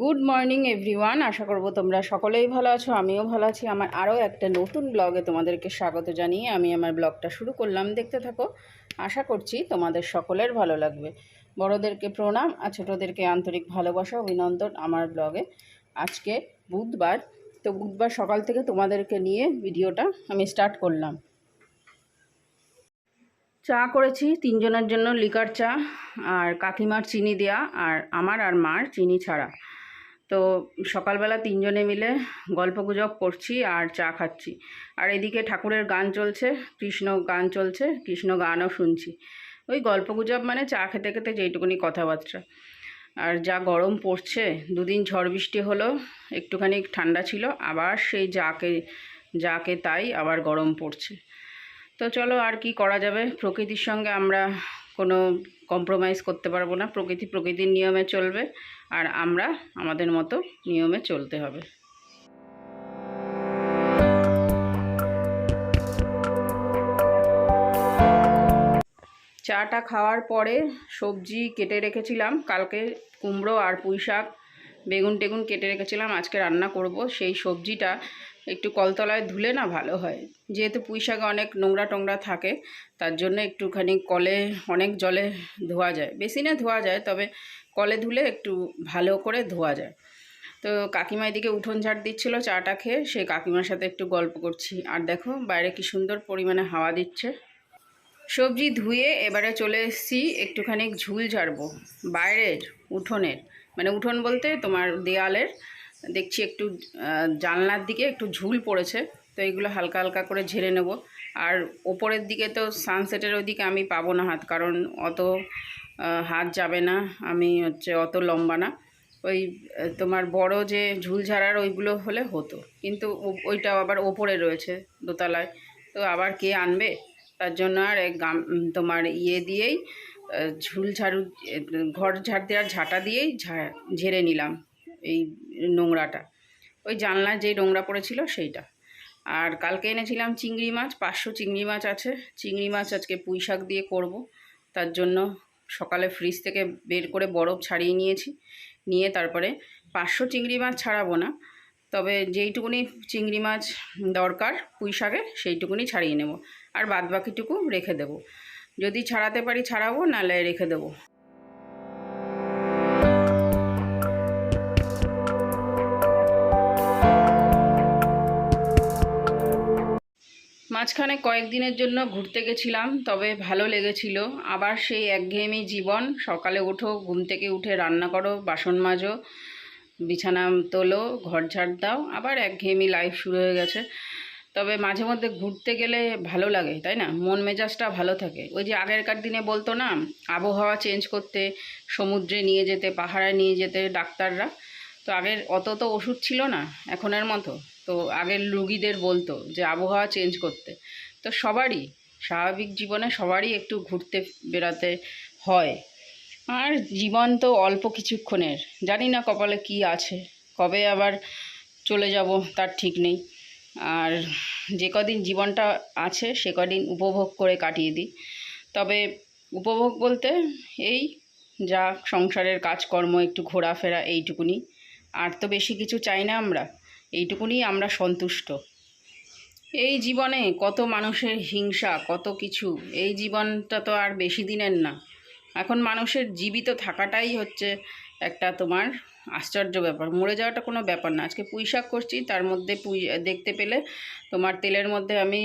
Good morning everyone আশা করব তোমরা সকলেই ভালো আছো, আমিও ভালো আছি। আমার আরও একটা নতুন ব্লগে তোমাদেরকে স্বাগত জানিয়ে আমি আমার ব্লগটা শুরু করলাম। দেখতে থাকো, আশা করছি তোমাদের সকলের ভালো লাগবে। বড়োদেরকে প্রণাম আর ছোটোদেরকে আন্তরিক ভালোবাসা, অভিনন্দন আমার ব্লগে আজকে বুধবার, তো বুধবার সকাল থেকে তোমাদেরকে নিয়ে ভিডিওটা আমি স্টার্ট করলাম। চা করেছি, তিনজনের জন্য লিকার চা আর কাকিমার চিনি দেয়া আর আমার আর মার চিনি ছাড়া। তো সকালবেলা তিনজনে মিলে গল্পগুজব করছি আর চা খাচ্ছি। আর এদিকে ঠাকুরের গান চলছে, কৃষ্ণ গান চলছে, কৃষ্ণ গানও শুনছি। ওই গল্পগুজব মানে চা খেতে খেতে যেইটুকুনি কথাবার্তা। আর যা গরম পড়ছে, দুদিন ঝড় বৃষ্টি হলো, একটুখানি ঠান্ডা ছিল, আবার সেই যাকে যাকে তাই আবার গরম পড়ছে। তো চলো আর কি করা যাবে? প্রকৃতির সঙ্গে আমরা কোনো কম্প্রোমাইজ করতে পারব না। প্রকৃতি প্রকৃতির নিয়মে চলবে আর আমরা আমাদের মতো নিয়মে চলতে হবে। চাটা খাওয়ার পরে সবজি কেটে রেখেছিলাম। কালকে কুমড়ো আর পুঁই শাক বেগুন টেগুন কেটে রেখেছিলাম। আজকে রান্না করব। সেই সবজিটা একটু কলতলায় ধুলে না ভালো হয়। যেহেতু পুঁই শাকে অনেক নোংরা টোংরা থাকে, তার জন্য একটুখানি কলে অনেক জলে ধোয়া যায়। বেশি না ধোয়া যায়, তবে কলে ধুলে একটু ভালো করে ধোয়া যায়। তো কাকিমা এদিকে উঠোন ঝাড় দিচ্ছিল, চাটা খেয়ে সে কাকিমার সাথে একটু গল্প করছি। আর দেখো, বাইরে কি সুন্দর পরিমাণে হাওয়া দিচ্ছে। সবজি ধুয়ে এবারে চলে এসেছি, একটুখানি ঝুল ঝাড়বো। বাইরের উঠোনের মানে উঠোন বলতে তোমার দেয়ালের দেখছি একটু জানলার দিকে একটু ঝুল পড়েছে, তো এগুলো হালকা হালকা করে ঝেড়ে নেব। আর ওপরের দিকে তো সানসেটের ওইদিকে আমি পাবো না হাত, কারণ অত হাত যাবে না, আমি হচ্ছে অত লম্বা না। ওই তোমার বড় যে ঝুল ঝাড়ার ওইগুলো হলে হতো, কিন্তু ওইটাও আবার ওপরে রয়েছে দোতলায়। তো আবার কে আনবে? তার জন্য আর গাম, তোমার ইয়ে দিয়েই ঝুল ঝাড়ু ঘর ঝাড় দেওয়ার ঝাঁটা দিয়েই ঝেড়ে নিলাম। এই নোংরাটা। ওই জানলায় যেই নোংরা পড়েছিল সেইটা। আর কালকে এনেছিলাম চিংড়ি মাছ, পাঁচশো চিংড়ি মাছ আছে। চিংড়ি মাছ আজকে পুঁই শাক দিয়ে করব। তার জন্য সকালে ফ্রিজ থেকে বের করে বরফ ছাড়িয়ে নিয়েছি। নিয়ে তারপরে পাঁচশো চিংড়ি মাছ ছাড়াবো না। তবে যেইটুকুনি চিংড়ি মাছ দরকার পুঁই শাকে, সেইটুকুনি ছাড়িয়ে নেব। আর বাদ বাকিটুকু রেখে দেবো। যদি ছাড়াতে পারি ছাড়াবো, নাহলে রেখে দেবো। মাঝখানে কয়েকদিনের জন্য ঘুরতে গেছিলাম, তবে ভালো লেগেছিল। আবার সেই একঘেয়েমি জীবন, সকালে ওঠো ঘুম থেকে উঠে রান্না করো, বাসন মাজো, বিছানা তোলো, ঘর ঝাড় দাও, আবার একঘেয়েমি লাইফ শুরু হয়ে গেছে। তবে মাঝে মধ্যে ঘুরতে গেলে ভালো লাগে, তাই না? মন মেজাজটা ভালো থাকে। ওই যে আগেরকার দিনে বলতো না, আবহাওয়া চেঞ্জ করতে, সমুদ্রে নিয়ে যেতে, পাহাড়ে নিয়ে যেতে ডাক্তাররা। তো আগের অত তো ওষুধ ছিল না, এখনের মতো। তো আগের রুগীদের বলতো যে, আবহাওয়া চেঞ্জ করতে। তো সবারই, স্বাভাবিক জীবনে সবারই একটু ঘুরতে বেড়াতে হয়। আর জীবন তো অল্প কিছুক্ষণের, জানি না কপালে কি আছে, কবে আবার চলে যাব তার ঠিক নেই। আর যে কদিন জীবনটা আছে সে কদিন উপভোগ করে কাটিয়ে দিই। তবে উপভোগ বলতে এই যা সংসারের কাজকর্ম, একটু ঘোরাফেরা, এইটুকুনি। আর তো বেশি কিছু চাই না আমরা এইটুকুনি আমরা সন্তুষ্ট। এই জীবনে কত মানুষের হিংসা, কত কিছু, এই জীবনটা তো আর বেশি দিনের না। এখন মানুষের জীবিত থাকাটাই হচ্ছে একটা তোমার আশ্চর্য ব্যাপার। মরে যাওয়াটা কোনো ব্যাপার না। আজকে পুঁই শাক করছি, তার মধ্যে পুঁই, দেখতে পেলে তোমার তেলের মধ্যে আমি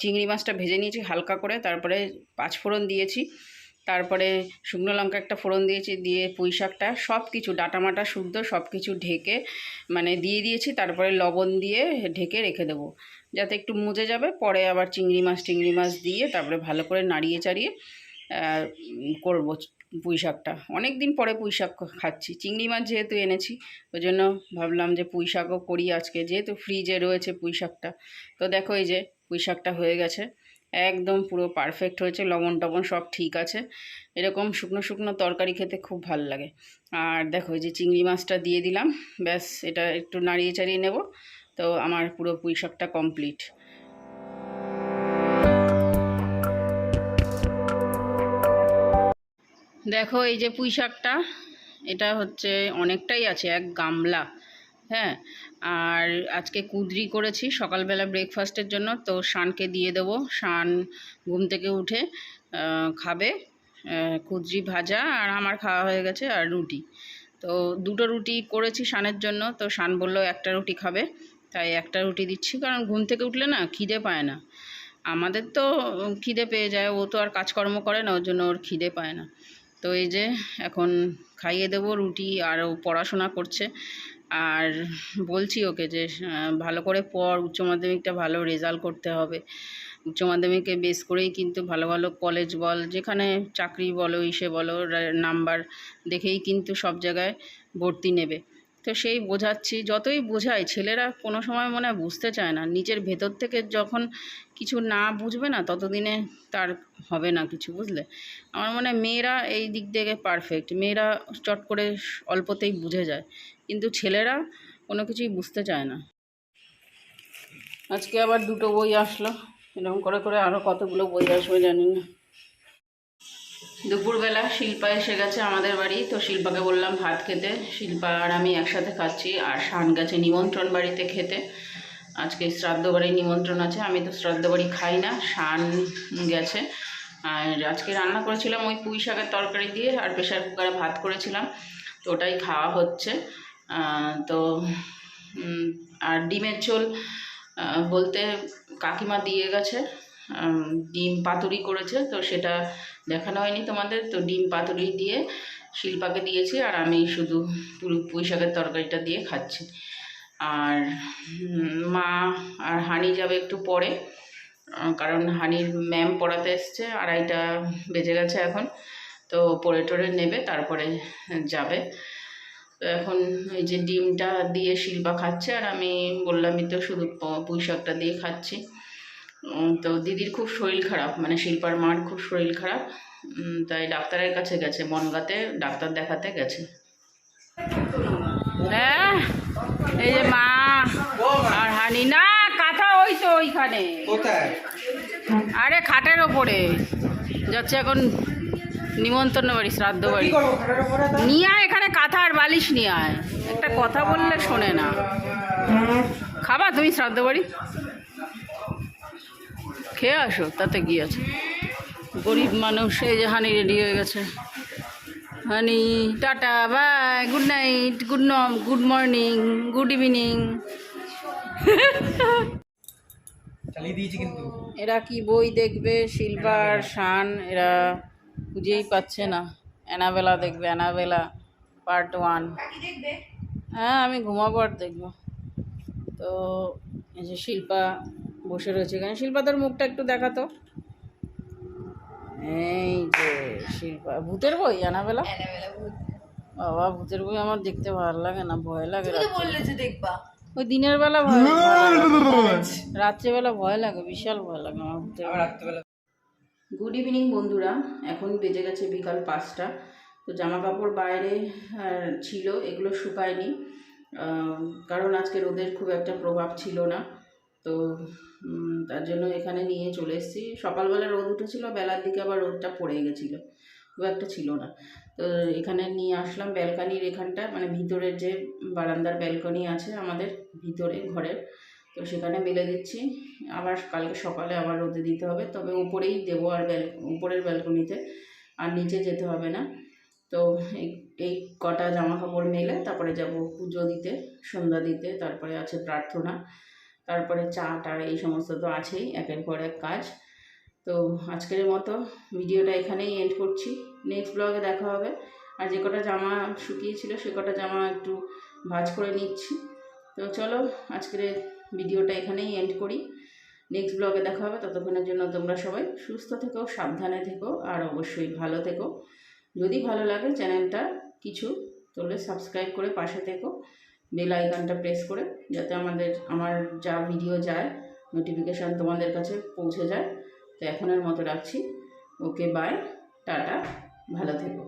চিংড়ি মাছটা ভেজে নিয়েছি হালকা করে, তারপরে পাঁচফোড়ন দিয়েছি। তারপরে শুকনো লঙ্কা একটা ফোড়ন দিয়েছি, দিয়ে পুঁই শাকটা সব কিছু ডাটামাটা শুদ্ধ সব কিছু ঢেকে মানে দিয়ে দিয়েছি, তারপরে লবণ দিয়ে ঢেকে রেখে দেবো। যাতে একটু মুজে যাবে, পরে আবার চিংড়ি মাছ টিংড়ি মাছ দিয়ে তারপরে ভালো করে নাড়িয়ে চাড়িয়ে করব পুঁই শাকটা। অনেক দিন পরে পুঁই শাক খাচ্ছি। চিংড়ি মাছ যেহেতু এনেছি ওই জন্য ভাবলাম যে পুঁই শাকও করি আজকে, যেহেতু ফ্রিজে রয়েছে পুঁই শাকটা। তো দেখো এই যে পুঁই শাকটা হয়ে গেছে। একদম পুরো পারফেক্ট হয়েছে, লবণ টবণ সব ঠিক আছে। এরকম শুকনো শুকনো তরকারি খেতে খুব ভালো লাগে। আর দেখো যে চিংড়ি মাছটা দিয়ে দিলাম, ব্যাস এটা একটু নাড়িয়ে চাড়িয়ে নেব, তো আমার পুরো পুঁই শাকটা কমপ্লিট দেখো এই যে পুঁই শাকটা, এটা হচ্ছে অনেকটাই আছে, এক গামলা। হ্যাঁ আর আজকে কুদরি করেছি, সকালবেলা ব্রেকফাস্টের জন্য। তো শানকে দিয়ে দেবো। শান ঘুম থেকে উঠে খাবে কুদরি ভাজা আর আমার খাওয়া হয়ে গেছে আর রুটি। তো দুটো রুটি করেছি শানের জন্য। তো শান বলল, একটা রুটি খাবে। তাই একটা রুটি দিচ্ছি, কারণ ঘুম থেকে উঠলে না খিদে পায় না। আমাদের তো খিদে পেয়ে যায়, ও তো আর কাজকর্ম করে না, ওর জন্য ওর খিদে পায় না। তো এই যে এখন খাইয়ে দেবো রুটি, আর ও পড়াশোনা করছে। আর বলছি ওকে যে ভালো করে পড়, উচ্চ মাধ্যমিকটা ভালো রেজাল্ট করতে হবে। উচ্চ মাধ্যমিকে বেস করেই কিন্তু ভালো ভালো কলেজ বল, যেখানে চাকরি বলো, ইসে বলো নাম্বার দেখেই কিন্তু সব জায়গায় ভর্তি নেবে। তো সেই বোঝাচ্ছি। যতই বোঝাই, ছেলেরা কোনো সময় মনে বুঝতে চায় না। নিজের ভেতর থেকে যখন কিছু না বুঝবে না, ততদিনে তার হবে না কিছু, বুঝলে? আমার মনে মেয়েরা এই দিক থেকে পারফেক্ট মেয়েরা চট করে অল্পতেই বুঝে যায়। কিন্তু ছেলেরা কোনো কিছুই বুঝতে চায় না। আজকে আবার দুটো বই আসলো। এরকম করে করে আরও কতগুলো বই আসবে জানি না। দুপুরবেলা শিল্পা এসে গেছে আমাদের বাড়ি। তো শিল্পাকে বললাম ভাত খেতে। শিল্পা আর আমি একসাথে খাচ্ছি আর শান গেছে নিমন্ত্রণ বাড়িতে খেতে। আজকে শ্রাদ্ধ বাড়ি নিমন্ত্রণ আছে। আমি তো শ্রাদ্ধ বাড়ি খাই না, শান গেছে। আর আজকে রান্না করেছিলাম ওই পুঁই শাকের তরকারি দিয়ে আর প্রেশার কুকারে ভাত করেছিলাম। তো ওটাই খাওয়া হচ্ছে। তো আর ডিমের ঝোল বলতে কাকিমা দিয়ে গেছে। ডিম পাতুরি করেছে। তো সেটা দেখানো হয়নি তোমাদের, তো ডিম পাতুরি দিয়ে শিল্পাকে দিয়েছি আর আমি শুধু পুরো পুঁই শাকের তরকারিটা দিয়ে খাচ্ছি। আর মা আর হানি যাবে একটু পরে কারণ হানির ম্যাম পড়াতে এসছে, আড়াইটা বেজে গেছে এখন, তো পরে টরে নেবে, তারপরে যাবে। তো এখন এই যে ডিমটা দিয়ে শিল্পা খাচ্ছে, আর আমি বললামই তো শুধু পুঁই শাকটা দিয়ে খাচ্ছি। তো দিদির খুব শরীর খারাপ মানে শিল্পার মার খুব শরীর খারাপ। তাই ডাক্তারের কাছে গেছে বনগাতে ডাক্তার দেখাতে গেছে। হ্যাঁ এই যে মা আর হানি না কাঁথা ওই তো ওইখানে। আরে খাটের ওপরে। যাচ্ছে এখন নিমন্ত্রণ বাড়ি শ্রাদ্ধ বাড়ি? নিয়ে আয় এখানে কাঁথা আর বালিশ নিয়ে আয়। একটা কথা বললে শোনে না। খাবা তুমি শ্রাদ্ধ বাড়ি? খেয়ে আসো তাতে কি আছে? গরিব মানুষ এই যে হানি রেডি হয়ে গেছে। Honey tata bye good night good ন গুড মর্নিং গুড ইভিনিং এরা কি বই দেখবে? সিলভার শান এরা খুঁজেই পাচ্ছে না। অ্যানাবেলা দেখবে অ্যানাবেলা পার্ট ওয়ান হ্যাঁ আমি ঘুমাবো আর দেখব। তো এই যে শিল্পা বসে রয়েছে এখানে শিল্পাদার মুখটা একটু দেখাতো। এই যে শিল্পা ভূতের বই অ্যানাবেলা? বাবা ভূতের বই আমার দেখতে ভালো লাগে না ভয় লাগে দেখবা। ওই দিনের বেলা ভয় রাত্রেবেলা ভয় লাগে বিশাল ভয় লাগে আমার ভূতের রাত্রেবেলা গুড ইভিনিং বন্ধুরা। এখন বেজে গেছে বিকাল পাঁচটা। তো জামা কাপড় বাইরে ছিল এগুলো শুকায়নি। কারণ আজকে রোদের খুব একটা প্রভাব ছিল না। তো তার জন্য এখানে নিয়ে চলে এসেছি। সকালবেলা রোদ উঠেছিল, বেলার দিকে আবার রোদটা পড়ে গেছিল। খুব একটা ছিল না। তো, এখানে নিয়ে আসলাম ব্যালকানির এখানটা মানে ভিতরের যে বারান্দার ব্যালকনি আছে আমাদের ভিতরে, ঘরের। তো, সেখানে মেলে দিচ্ছি। আবার কালকে সকালে আবার রোদে দিতে হবে। তবে উপরেই দেবো আর ব্যাল উপরের ব্যালকনিতে। আর নিচে যেতে হবে না। তো, এই এই কটা জামা কাপড় মেলে, তারপরে যাব পুজো দিতে, সন্ধ্যা দিতে, তারপরে আছে প্রার্থনা। তারপরে চা টা এই সমস্ত তো আছেই, একের পর এক কাজ। তো আজকের মতো ভিডিওটা এখানেই এন্ড করছি। নেক্সট ব্লগে দেখা হবে। আর যে কটা জামা শুকিয়েছিল সে কটা জামা একটু ভাঁজ করে নিচ্ছি। তো চলো আজকের ভিডিওটা এখানেই এন্ড করি। নেক্সট ব্লগে দেখা হবে। ততক্ষণের জন্য তোমরা সবাই সুস্থ থেকো, সাবধানে থেকো, আর অবশ্যই ভালো থেকো। যদি ভালো লাগে চ্যানেলটা, কিছু তাহলে সাবস্ক্রাইব করে পাশে থেকো। বেল আইকনটা প্রেস করে যাতে আমাদের, আমার যা ভিডিও যায় নোটিফিকেশান তোমাদের কাছে পৌঁছে যায়। তো এখনের মতো রাখছি। ওকে বাই টাটা, ভালো থেকো।